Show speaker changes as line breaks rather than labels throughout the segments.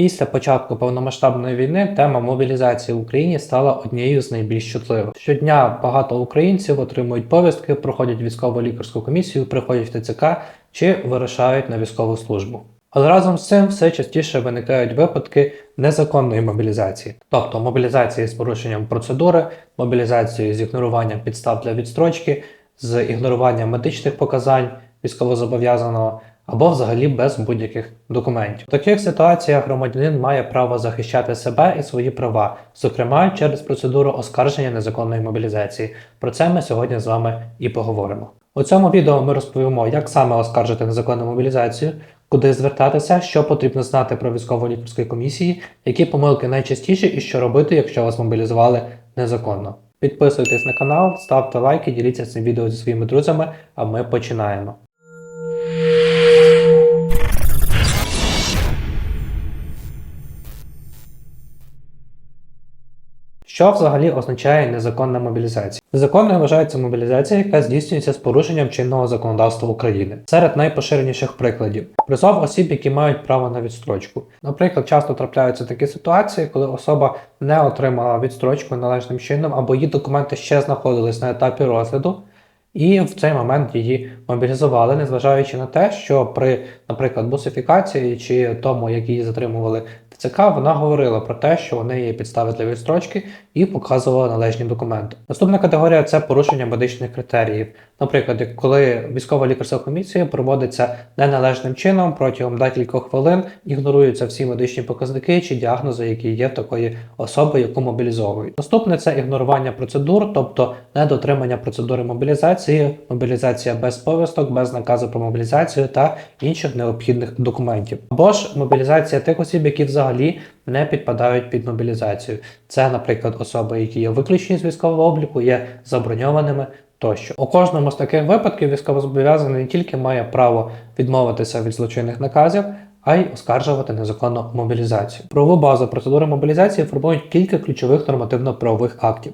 Після початку повномасштабної війни тема мобілізації в Україні стала однією з найбільш чутливих. Щодня багато українців отримують повістки, проходять військово-лікарську комісію, приходять в ТЦК чи вирушають на військову службу. Але разом з цим все частіше виникають випадки незаконної мобілізації, тобто мобілізації з порушенням процедури, мобілізації з ігноруванням підстав для відстрочки, з ігноруванням медичних показань військовозобов'язаного або взагалі без будь-яких документів. В таких ситуаціях громадянин має право захищати себе і свої права, зокрема через процедуру оскарження незаконної мобілізації. Про це ми сьогодні з вами і поговоримо. У цьому відео ми розповімо, як саме оскаржити незаконну мобілізацію, куди звертатися, що потрібно знати про військово-лікарської комісії, які помилки найчастіші і що робити, якщо вас мобілізували незаконно. Підписуйтесь на канал, ставте лайки, діліться цим відео зі своїми друзями, а ми починаємо. Що взагалі означає незаконна мобілізація? Незаконною вважається мобілізація, яка здійснюється з порушенням чинного законодавства України. Серед найпоширеніших прикладів призов осіб, які мають право на відстрочку. Наприклад, часто трапляються такі ситуації, коли особа не отримала відстрочку належним чином, або її документи ще знаходились на етапі розгляду. І в цей момент її мобілізували, незважаючи на те, що при, наприклад, бусифікації чи тому, як її затримували в ЦК, вона говорила про те, що у неї є підстави для відстрочки і показувала належні документи. Наступна категорія це порушення медичних критеріїв. Наприклад, коли військова лікарська комісія проводиться неналежним чином протягом декількох хвилин, ігноруються всі медичні показники чи діагнози, які є в такої особи, яку мобілізовують. Наступне це ігнорування процедур, тобто недотримання процедури мобілізації, мобілізація без повісток, без наказу про мобілізацію та інших необхідних документів. Або ж мобілізація тих осіб, які взагалі не підпадають під мобілізацію. Це, наприклад, особи, які є виключені з військового обліку, є заброньованими. Тощо у кожному з таких випадків військовозобов'язаний не тільки має право відмовитися від злочинних наказів, а й оскаржувати незаконну мобілізацію. Правову базу процедури мобілізації формують кілька ключових нормативно-правових актів.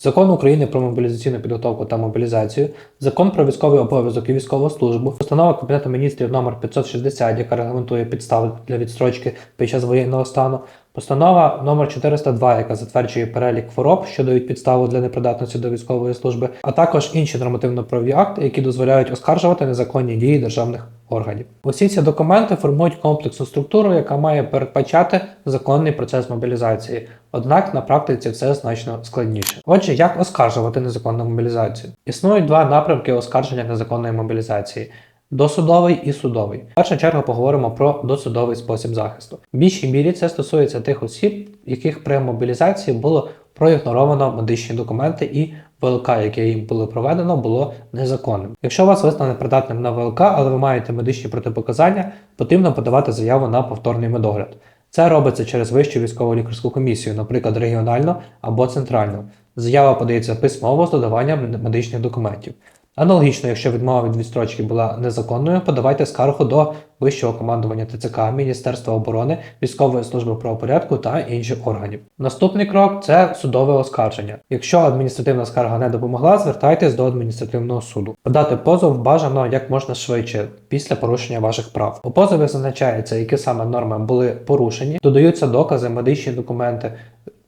Закон України про мобілізаційну підготовку та мобілізацію, закон про військовий обов'язок і військову службу, постанова Кабінету міністрів номер 560, яка регламентує підстави для відстрочки під час воєнного стану, постанова номер 402, яка затверджує перелік хвороб, що дають підставу для непридатності до військової служби, а також інші нормативно-правові акти, які дозволяють оскаржувати незаконні дії державних органів. Усі ці документи формують комплексну структуру, яка має передбачати законний процес мобілізації. Однак на практиці все значно складніше. Отже, як оскаржувати незаконну мобілізацію? Існують два напрямки оскарження незаконної мобілізації. Досудовий і судовий. В першу чергу поговоримо про досудовий спосіб захисту. В більшій мірі це стосується тих осіб, яких при мобілізації було проігноровано медичні документи і ВЛК, яке їм було проведено, було незаконним. Якщо вас визнано придатним на ВЛК, але ви маєте медичні протипоказання, потрібно подавати заяву на повторний медогляд. Це робиться через вищу військово лікарську комісію, наприклад, регіональну або центральну. Заява подається письмово з додаванням медичних документів. Аналогічно, якщо відмова від відстрочки була незаконною, подавайте скаргу до вищого командування ТЦК, Міністерства оборони, військової служби правопорядку та інших органів. Наступний крок це судове оскарження. Якщо адміністративна скарга не допомогла, звертайтесь до адміністративного суду. Подати позов бажано як можна швидше після порушення ваших прав. У позові зазначається, які саме норми були порушені, додаються докази, медичні документи.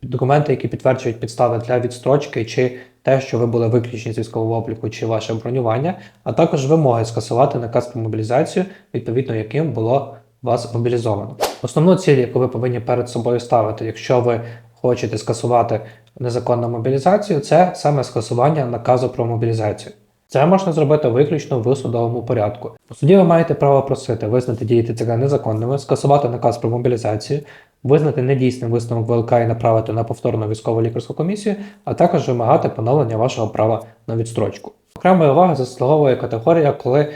Документи, які підтверджують підстави для відстрочки, чи те, що ви були виключені з військового обліку, чи ваше бронювання, а також вимоги скасувати наказ про мобілізацію, відповідно яким було вас мобілізовано. Основну ціль, яку ви повинні перед собою ставити, якщо ви хочете скасувати незаконну мобілізацію, це саме скасування наказу про мобілізацію. Це можна зробити виключно в судовому порядку. У суді ви маєте право просити визнати дії ТЦК незаконними, скасувати наказ про мобілізацію, визнати недійсним висновок ВЛК і направити на повторну військово лікарську комісію, а також вимагати поновлення вашого права на відстрочку. Окремої уваги заслуговує категорія, коли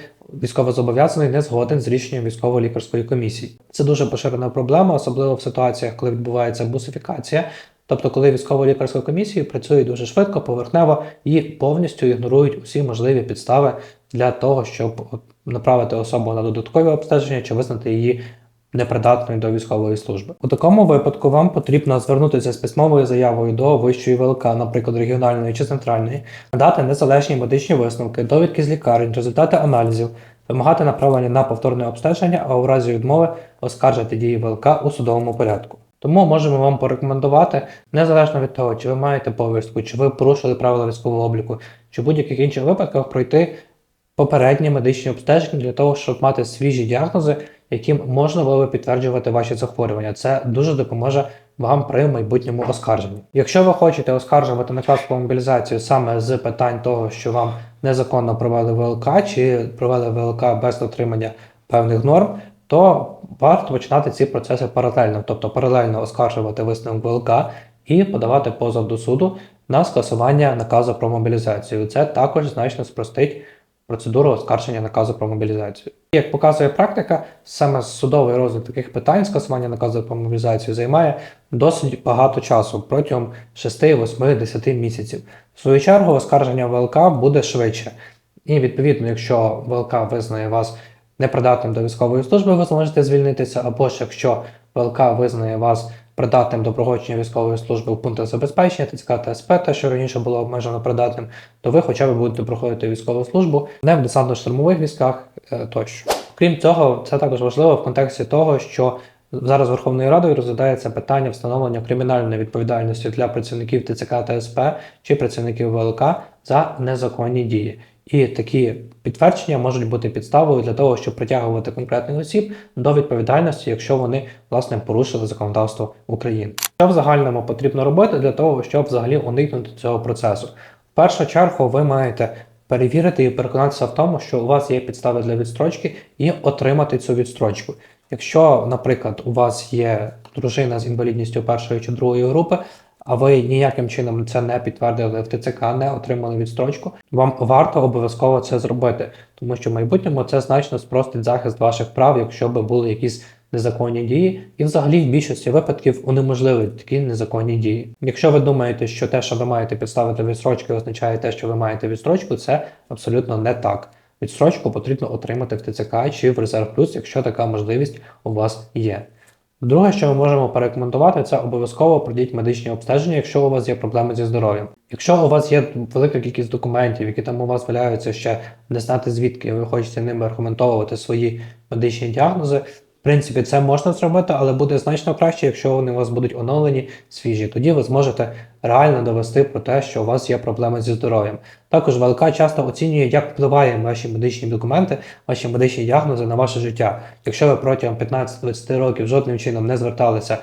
військовозобов'язаний не згоден з рішенням військово-лікарської комісії. Це дуже поширена проблема, особливо в ситуаціях, коли відбувається бусифікація. Тобто, коли військово-лікарська комісія працює дуже швидко, поверхнево і повністю ігнорують усі можливі підстави для того, щоб направити особу на додаткове обстеження чи визнати її непридатною до військової служби. У такому випадку вам потрібно звернутися з письмовою заявою до вищої ВЛК, наприклад, регіональної чи центральної, надати незалежні медичні висновки, довідки з лікарень, результати аналізів, вимагати направлення на повторне обстеження, а у разі відмови оскаржити дії ВЛК у судовому порядку. Тому можемо вам порекомендувати, незалежно від того, чи ви маєте повістку, чи ви порушили правила військового обліку, чи в будь-яких інших випадках пройти попередні медичні обстеження для того, щоб мати свіжі діагнози, яким можна було би підтверджувати ваші захворювання. Це дуже допоможе вам при майбутньому оскарженні. Якщо ви хочете оскаржувати наказ про мобілізацію саме з питань того, що вам незаконно провели ВЛК чи провели ВЛК без дотримання певних норм, то варто починати ці процеси паралельно, тобто паралельно оскаржувати висновок ВЛК і подавати позов до суду на скасування наказу про мобілізацію. Це також значно спростить процедуру оскарження наказу про мобілізацію. Як показує практика, саме судовий розгляд таких питань скасування наказу про мобілізацію займає досить багато часу протягом 6, 8, 10 місяців. В свою чергу, оскарження ВЛК буде швидше. І відповідно, якщо ВЛК визнає вас непридатним до військової служби, ви зможете звільнитися, або ж якщо ВЛК визнає вас придатним до проходження військової служби в пунктах забезпечення, ТЦК та СП, те, що раніше було обмежено придатним, то ви хоча б будете проходити військову службу не в десантно-штурмових військах е, тощо. Крім цього, це також важливо в контексті того, що зараз Верховною Радою розглядається питання встановлення кримінальної відповідальності для працівників ТЦК та СП чи працівників ВЛК за незаконні дії. І такі підтвердження можуть бути підставою для того, щоб притягувати конкретних осіб до відповідальності, якщо вони власне порушили законодавство України. Що в загальному потрібно робити для того, щоб взагалі уникнути цього процесу? В першу чергу ви маєте перевірити і переконатися в тому, що у вас є підстави для відстрочки, і отримати цю відстрочку. Якщо, наприклад, у вас є дружина з інвалідністю першої чи другої групи, а ви ніяким чином це не підтвердили в ТЦК, не отримали відстрочку, вам варто обов'язково це зробити, тому що в майбутньому це значно спростить захист ваших прав, якщо би були якісь незаконні дії, і взагалі в більшості випадків унеможливить такі незаконні дії. Якщо ви думаєте, що те, що ви маєте підставити відстрочки, означає те, що ви маєте відстрочку, це абсолютно не так. Відстрочку потрібно отримати в ТЦК чи в Резерв Плюс, якщо така можливість у вас є. Друге, що ми можемо порекомендувати, це обов'язково пройдіть медичні обстеження, якщо у вас є проблеми зі здоров'ям. Якщо у вас є велика кількість документів, які там у вас валяються ще не знати звідки, ви хочете ними аргументовувати свої медичні діагнози. Принципі, це можна зробити, але буде значно краще, якщо вони у вас будуть оновлені, свіжі. Тоді ви зможете реально довести про те, що у вас є проблеми зі здоров'ям. Також ВЛК часто оцінює, як впливає ваші медичні документи, ваші медичні діагнози на ваше життя. Якщо ви протягом 15-20 років жодним чином не зверталися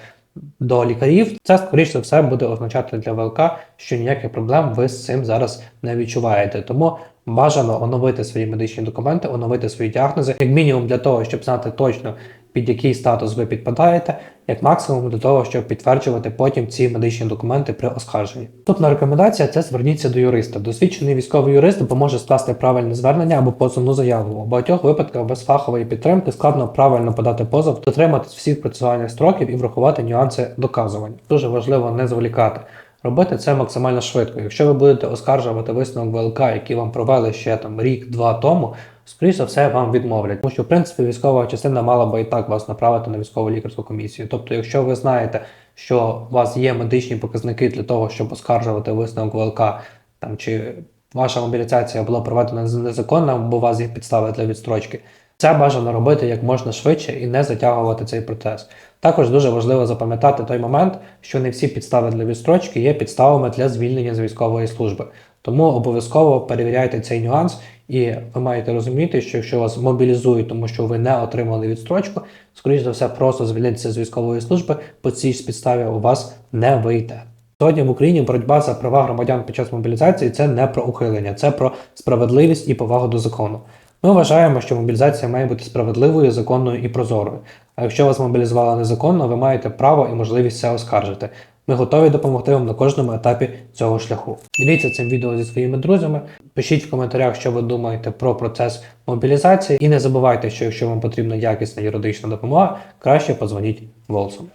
до лікарів, це скоріш за все буде означати для ВЛК, що ніяких проблем ви з цим зараз не відчуваєте. Тому бажано оновити свої медичні документи, оновити свої діагнози, як мінімум для того, щоб знати точно. Під який статус ви підпадаєте, як максимум для того, щоб підтверджувати потім ці медичні документи при оскарженні. Наступна рекомендація це зверніться до юриста. Досвідчений військовий юрист допоможе скласти правильне звернення або позовну заяву. У багатьох випадках без фахової підтримки складно правильно подати позов, дотриматись всіх процесуальних строків і врахувати нюанси доказування. Дуже важливо не зволікати. Робити це максимально швидко. Якщо ви будете оскаржувати висновок ВЛК, який вам провели ще там рік-два тому, скоріш за все вам відмовлять. Тому що, в принципі, військова частина мала би і так вас направити на військову лікарську комісію. Тобто, якщо ви знаєте, що у вас є медичні показники для того, щоб оскаржувати висновок ВЛК, там чи ваша мобілізація була проведена незаконно, бо у вас є підстави для відстрочки. Це бажано робити як можна швидше і не затягувати цей процес. Також дуже важливо запам'ятати той момент, що не всі підстави для відстрочки є підставами для звільнення з військової служби. Тому обов'язково перевіряйте цей нюанс, і ви маєте розуміти, що якщо вас мобілізують, тому що ви не отримали відстрочку, скоріш за все, просто звільнитися з військової служби по цій ж підставі у вас не вийде. Сьогодні в Україні боротьба за права громадян під час мобілізації це не про ухилення, це про справедливість і повагу до закону. Ми вважаємо, що мобілізація має бути справедливою, законною і прозорою. А якщо вас мобілізували незаконно, ви маєте право і можливість це оскаржити. Ми готові допомогти вам на кожному етапі цього шляху. Діліться цим відео зі своїми друзями. Пишіть в коментарях, що ви думаєте про процес мобілізації, і не забувайте, що якщо вам потрібна якісна юридична допомога, краще позвоніть Волсом.